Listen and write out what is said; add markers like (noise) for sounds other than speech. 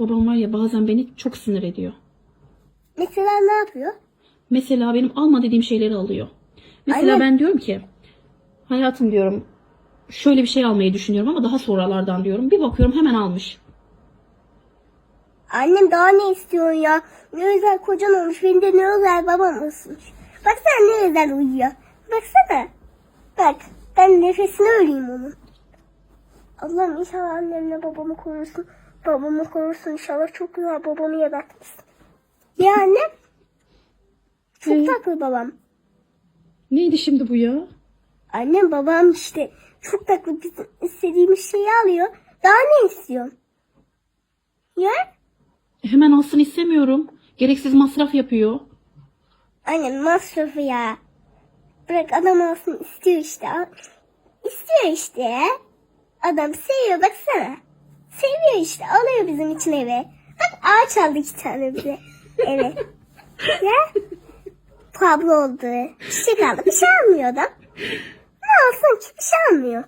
babam var ya bazen beni çok sinir ediyor. Mesela ne yapıyor? Mesela benim alma dediğim şeyleri alıyor. Mesela Anne. ben diyorum ki hayatım diyorum şöyle bir şey almayı düşünüyorum ama daha sonralardan diyorum. Bir bakıyorum hemen almış. Annem daha ne istiyorsun ya? Ne özel kocan olmuş. Benim de ne özel babam olmuş. Baksana ne özel uyuyor. Baksana. Bak ben nefesini öleyim onun. Allah'ım inşallah annemle babamı korusun. Babamı korusun inşallah çok güzel babamı yaratmışsın. Ya annem? Çok Hı. tatlı babam. Neydi şimdi bu ya? Annem babam işte çok tatlı bizim istediğimiz şeyi alıyor. Daha ne istiyorsun? Ya? Hemen alsın istemiyorum. Gereksiz masraf yapıyor. Annem masrafı ya. Bırak adam olsun istiyor işte. İstiyor işte. Adam seviyor baksana. Seviyor işte. Alıyor bizim için eve. Bak ağaç aldı iki tane bize. Eve. (laughs) ya? Pablo oldu. Çiçek aldı. Bir şey almıyor da. Ne alsın ki bir şey almıyor.